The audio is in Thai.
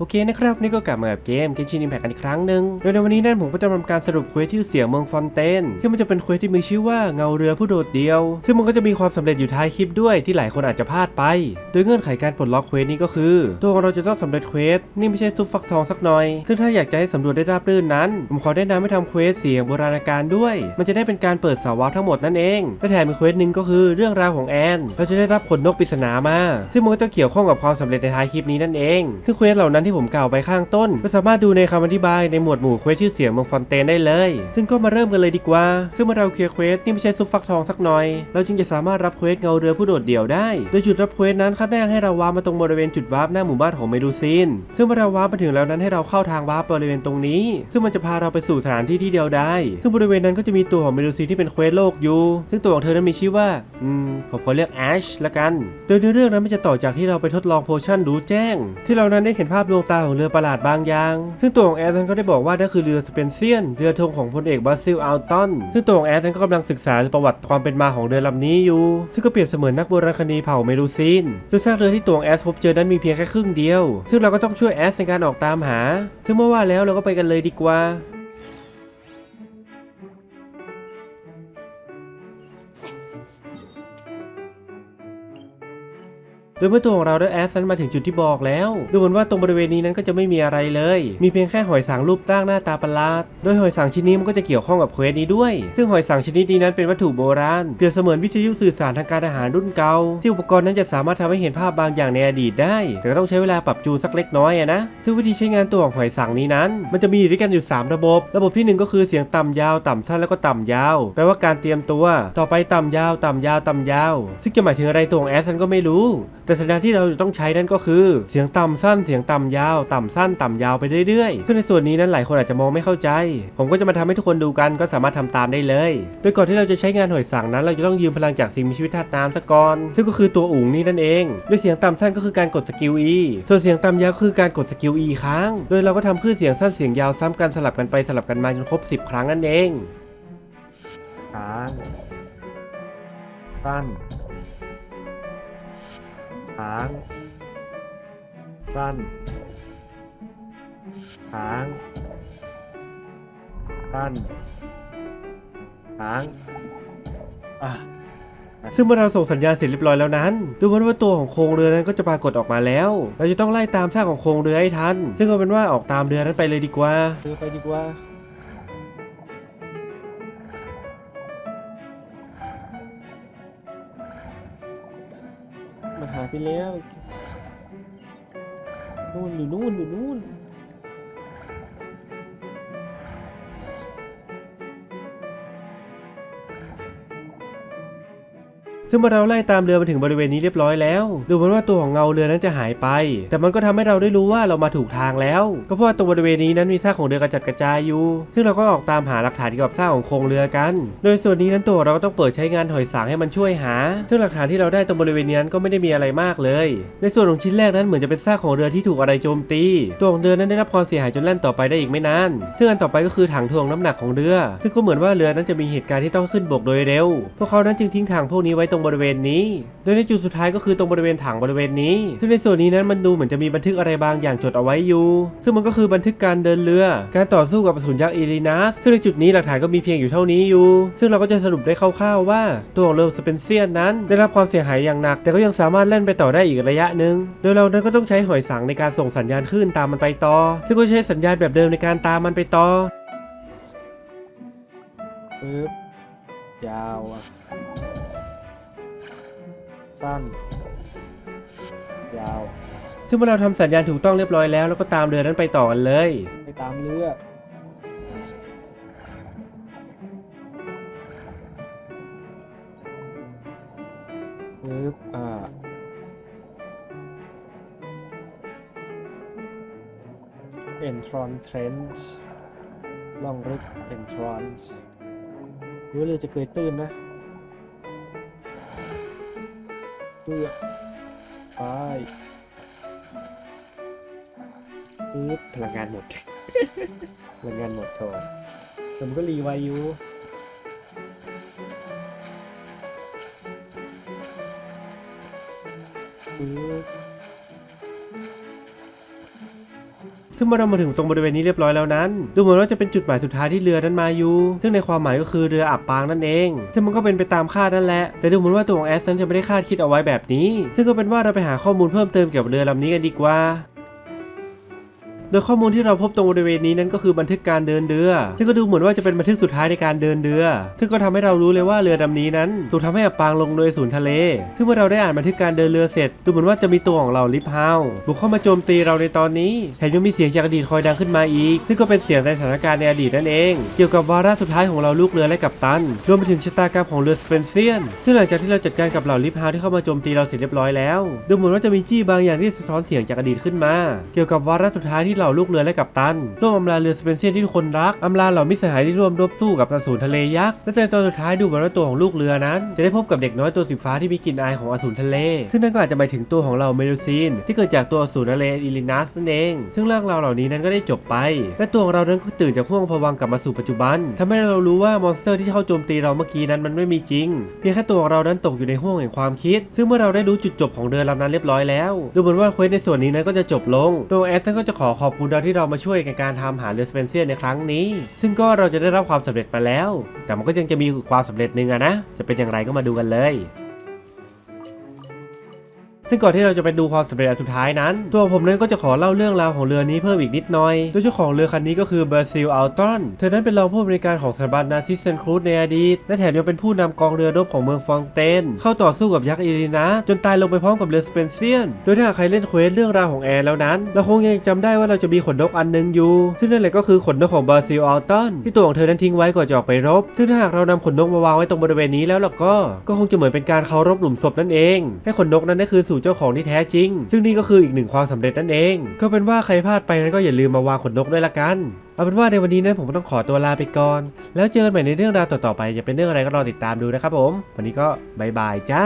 โอเคนะครับนี่ก็กลับมากับเกม Genshin Impact กันอีกครั้งหนึ่งโดยในวันนี้นั่นผมก็จะทำการสรุปเควสชื่เสียงเมืองฟอนเตนที่มันจะเป็นเควสที่มีชื่อว่าเงาเรือผู้โดดเดียว ซึ่งมันก็จะมีความสำเร็จอยู่ท้ายคลิปด้วยที่หลายคนอาจจะพลาดไป โดยเงื่อนไขการปลดล็อกเควสนี้ก็คือ ตัวของเราจะต้องสำเร็จเควสนี่ไม่ใช่ซุปฟักทองสักหน่อย ซึ่งถ้าอยากจะให้สำรวจได้ราบรื่นนั้น ผมขอแนะนำให้ทำเควสเสียงโบราณกาลด้วย มันจะได้เป็นการเปิดสาวาทั้งหมดนั่นเองและแถมอีเควสหนึ่งก็คือเรื่องราวของแอนเราจะได้รับขนนกปริศนามา ซึ่งมันก็จะเกี่ยวข้องกับความสำเร็จในท้ายคลิปนี้นั่นเองซึ่งเควสเหล่านั้นที่ผมกล่าวไปข้างต้น ก็สามารถดูในคำอธิบายในหมวดหมู่เควสชื่อเสียงเมืองฟอนเตนได้เลย ซึ่งก็มาเริ่มกันเลยดีกว่า ซึ่งเมื่อเราเคลียร์เควสนี่ไม่ใช่ซุปฟักทองสักหน่อย เราจึงจะสามารถรับเควสเงาเรือผู้โดดเดี่ยวได้ โดยจุดรับเควสนั้นคัดแรกให้เราวาร์ปมาตรงบริเวณจุดวาร์ปหน้าหมู่บ้านของเมดูซิน ซึ่งเมื่อเราวาร์ปมาถึงแล้วนั้นให้เราเข้าทางวาร์ปบริเวณตรงนี้ ซึ่งมันจะพาเราไปสู่สถานที่ที่เดียวได้ ซึ่งบริเวณนั้นก็จะมีตัวของเมดูซินที่เป็นเควสโลกอยู่ซึ่งตัวของเธอนั้นมีชื่อว่าอืมผมขอเรียกแอชละกัน โดยในเรื่องนั้นมันจะต่อจากที่เราไปทดลองโพชั่นรู้แจ้ง ที่เรานั้นได้เห็นภาพดวงตาของเรือประหลาดบางอย่าง ซึ่งตัวของแอดนั้นก็ได้บอกว่านั่นคือเรือสเปนเซียน เรือธงของพลเอกบาซิลอัลตัน ซึ่งตัวของแอดนั้นก็กำลังศึกษาประวัติความเป็นมาของเรือลำนี้อยู่ ซึ่งก็เปรียบเสมือนนักโบราณคดีเผ่าเมรูซินโดยซากเรือที่ตัวของแอสพบเจอนั้นมีเพียงแค่ครึ่งเดียว ซึ่งเราก็ต้องช่วยแอสในการออกตามหา ซึ่งเมื่อว่าแล้วเราก็ไปกันเลยดีกว่า โดยเมื่อตัวของเราได้แอสนั้นมาถึงจุดที่บอกแล้ว ดูเหมือนว่าตรงบริเวณนี้นั้นก็จะไม่มีอะไรเลย มีเพียงแค่หอยสังรูปร่างหน้าตาประหลาด โดยหอยสังชิ้นนี้มันก็จะเกี่ยวข้องกับเควสนี้ด้วย ซึ่งหอยสังชนิดนี้นั้นเป็นวัตถุโบราณ เปรียบเสมือนวิทยุสื่อสารทางการทหารรุ่นเก่า ที่อุปกรณ์นั้นจะสามารถทำให้เห็นภาพบางอย่างในอดีตได้ แต่ก็ต้องใช้เวลาปรับจูนสักเล็กน้อยนะ ซึ่งวิธีใช้งานตัวของหอยสังนี้นั้น มันจะมีอยู่ด้วยกันอยู่ 3 ระบบ ระบบที่หนึ่งก็คือเสียงต่ำยาวต่ำสั้นแล้วก็ต่ำยาว แปลว่าการเตรียมตัว ต่อไปต่ำยาวต่ำยาวต่ำยาว ซึ่งจะหมายถึงอะไรตัวของแอสซันก็ไม่รู้แต่สัญญาณที่เราจะต้องใช้นั่นก็คือ เสียงต่ำสั้นเสียงต่ำยาว ต่ำสั้นต่ำยาวไปเรื่อยๆซึ่งในส่วนนี้นั้นหลายคนอาจจะมองไม่เข้าใจ ผมก็จะมาทำให้ทุกคนดูกันก็สามารถทำตามได้เลย โดยก่อนที่เราจะใช้งานหอยสังนั้น เราจะต้องยืมพลังจากสิ่งมีชีวิตธาตุน้ำซะก่อนซึ่งก็คือตัวอุ๋งนี่นั่นเองโดยเสียงต่ำสั้นก็คือการกดสกิล E ส่วนเสียงต่ำยาวคือการกดสกิล E ครั้ง โดยเราก็ทำคลื่นเสียงสั้นเสียงยาวซ้ำกันสลับกันไปสลับกันมาจนครบ 10 ครั้งนั่นเองค้างสั้น ค้าง สั้น ค้าง สั้น ค้าง อะ ซึ่งเมื่อเราส่งสัญญาณเสร็จเรียบร้อยแล้วนั้น ดูเหมือนว่าตัวของโครงเรือนั้นก็จะปรากฏออกมาแล้ว เราจะต้องไล่ตามซากของโครงเรือให้ทัน ซึ่งเอาเป็นว่าออกตามเรือนั้นไปเลยดีกว่า เรือไปดีกว่า แล้วนู่นอยู่นู่นอยู่นู่น ซึ่งเมื่อเราไล่ตามเรือมาถึงบริเวณนี้เรียบร้อยแล้วดูเหมือนว่าตัวของเงาเรือนั้นจะหายไป แต่มันก็ทำให้เราได้รู้ว่าเรามาถูกทางแล้ว ก็เพราะว่าตรงบริเวณนี้นั้นมีซากของเรือกระจัดกระจายอยู่ ซึ่งเราก็ออกตามหาหลักฐานเกี่ยวกับซากของโครงเรือกัน โดยส่วนนี้นั้นตัวเราก็ต้องเปิดใช้งานหอยสางให้มันช่วยหา ซึ่งหลักฐานที่เราได้ตรงบริเวณนี้นั้นก็ไม่ได้มีอะไรมากเลย ในส่วนของชิ้นแรกนั้นเหมือนจะเป็นซากของเรือที่ถูกอะไรโจมตี ตัวของเรือนั้นได้รับความเสียหายจนแล่นต่อไปได้อีกไม่นาน ซึ่งอันต่อไปก็คือถังถ่วงน้ำหนักของเรือ ซึ่งก็เหมือนว่าเรือนั้นจะมีเหตุการณ์ที่ต้องขึ้นบกโดยเร็ว พวกเขานั้นจึงทิ้งถังพวกนี้ไว้ตรงบริเวณนี้ โดยในจุดสุดท้ายก็คือตรงบริเวณถังบริเวณนี้ ซึ่งในส่วนนี้นั้นมันดูเหมือนจะมีบันทึกอะไรบางอย่างจดเอาไว้อยู่ ซึ่งมันก็คือบันทึกการเดินเรือ การต่อสู้กับอสูรยักษ์เอลีนัสซึ่งในจุดนี้หลักฐานก็มีเพียงอยู่เท่านี้อยู่ ซึ่งเราก็จะสรุปได้คร่าวๆว่าตัวของเรือสเปนเซียนนั้น ได้รับความเสียหายอย่างหนัก แต่ก็ยังสามารถเล่นไปต่อได้อีกระยะหนึ่งโดยเรานั้นก็ต้องใช้หอยสังในการส่งสัญญาณคลื่นตามมันไปต่อ ซึ่งก็ใช้สัญญาณแบบเดิมในการตามมันไปต่อปึ๊บยาวอะ สั้น ยาว ซึ่งเมื่อเราทำสัญญาณถูกต้องเรียบร้อยแล้วเราก็ตามเรือนั้นไปต่อกันเลย ไปตามเรือปึ๊บอ่า Entron Trench ล่องลึก Entrance หรือว่าเรือจะเกยตื้นนะ เรือไปปึ๊บพลังงานหมด พลังงานหมดโถผมก็รีไวอยู่ ซึ่งเมื่อเรามาถึงตรงบริเวณนี้เรียบร้อยแล้วนั้น ดูเหมือนว่าจะเป็นจุดหมายสุดท้ายที่เรือนั้นมาอยู่ ซึ่งในความหมายก็คือเรืออับปางนั่นเอง ซึ่งมันก็เป็นไปตามคาดนั่นแหละ แต่ดูเหมือนว่าตัวของแอสนั้นจะไม่ได้คาดคิดเอาไว้แบบนี้ ซึ่งก็เป็นว่าเราไปหาข้อมูลเพิ่มเติมเกี่ยวกับเรือลำนี้กันดีกว่า โดยข้อมูลที่เราพบตรงบริเวณนี้นั้นก็คือบันทึกการเดินเรือ ซึ่งก็ดูเหมือนว่าจะเป็นบันทึกสุดท้ายในการเดินเรือ ซึ่งก็ทำให้เรารู้เลยว่าเรือลำนี้นั้นถูกทำให้อับปางลงโดยศูนย์ทะเล ซึ่งเมื่อเราได้อ่านบันทึกการเดินเรือเสร็จ ดูเหมือนว่าจะมีตัวของเราลิฟเฮาบุกเข้ามาโจมตีเราในตอนนี้ แถมยังมีเสียงจากอดีตคอยดังขึ้นมาอีก ซึ่งก็เป็นเสียงในสถานการณ์ในอดีตนั่นเอง เกี่ยวกับวาระสุดท้ายของเราลูกเรือและกัปตัน รวมไปถึงชะตากรรมของเรือสเปนเซียน ซึ่งหลังจากที่เราจัดการกับเหล่าลิฟเฮาที่เข้ามาโจมตีเราเสร็จเรียบร้อยแล้ว ดูเหมือนว่าจะมีจี้บางอย่างที่สะท้อนเสียงจากอดีตขึ้นมา เกี่ยวกับวาระสุดท้ายที่เหล่าลูกเรือและกัปตัน ร่วมอำลาเรือสเปนเซียนที่ทุกคนรักอำลาเหล่ามิสหายที่ร่วมรบสู้กับอสูรทะเลยักษ์และในตอนสุดท้ายดูเหมือนว่าตัวของลูกเรือนั้น จะได้พบกับเด็กน้อยตัวสีฟ้าที่มีกลิ่นอายของอสูรทะเล ซึ่งนั่นก็อาจจะหมายถึงตัวของเราเมลูซีนที่เกิดจากตัวอสูรทะเลอิลินัสนั่นเอง ซึ่งเรื่องราวเหล่านี้นั้นก็ได้จบไป และตัวของเรานั้นก็ตื่นจากห่วงภวังกลับมาสู่ปัจจุบันทำให้เรารู้ว่ามอนสเตอร์ที่เข้าโจมตีเราเมื่อกี้นั้นมันไม่มีจริง เพียงแค่ตัวของเรานั้นตกอยู่ในห่วงแห่งความคิด ซึ่งเมื่อเราได้รู้จุดจบของเรือลำนั้นเรียบร้อยแล้ว ดูเหมือนว่าเควสในส่วนนี้นั้นก็จะจบลงตัวแอสก็จะขอขออบคุณเราที่เรามาช่วยในการทำหาเรือสเปนเซียในครั้งนี้ ซึ่งก็เราจะได้รับความสำเร็จไปแล้ว แต่มันก็ยังจะมีความสำเร็จหนึ่งอะนะ จะเป็นอย่างไรก็มาดูกันเลย ซึ่งก่อนที่เราจะไปดูความสำเร็จอันสุดท้ายนั้น ตัวผมนั้นก็จะขอเล่าเรื่องราวของเรือนี้เพิ่มอีกนิดหน่อย โดยเจ้าของเรือคันนี้ก็คือเบอร์ซิลอัลตันเธอนั้นเป็นรองผู้บริการของสถาบันนาซิสเซนครูซในอดีต และแถมยังเป็นผู้นำกองเรือรบของเมืองฟองเตน เข้าต่อสู้กับยักษ์อิรินาจนตายลงไปพร้อมกับเรือสเปนเซียน โดยถ้าหากใครเล่นเควสเรื่องราวของแอร์แล้วนั้น เราคงยังจำได้ว่าเราจะมีขนนกอันหนึงอยู่ ซึ่งนั่นแหละก็คือขนนกของเบอร์ซิลอัลตันที่ตัวของเธอนั้นทิ้งไว้ก่อนจะออกไปรบ ซึ่งถ้าหากเรานำขนนกมาวางไว้ตรงบริเวณนี้แล้วล่ะก็ ก็คงจะเหมือนเป็นการเคารพหลุมศพนั่นเอง ให้ขนนกนั้นได้คืนสู่เจ้าของที่แท้จริง ซึ่งนี่ก็คืออีกหนึ่งความสำเร็จนั่นเอง ก็เป็นว่าใครพลาดไปนั้นก็อย่าลืมมาวางขนนกด้วยละกัน เอาเป็นว่าในวันนี้นั้นผมก็ต้องขอตัวลาไปก่อน แล้วเจอกันใหม่ในเรื่องราวต่อๆไป จะเป็นเรื่องอะไรก็รอติดตามดูนะครับผม วันนี้ก็บายบายจ้า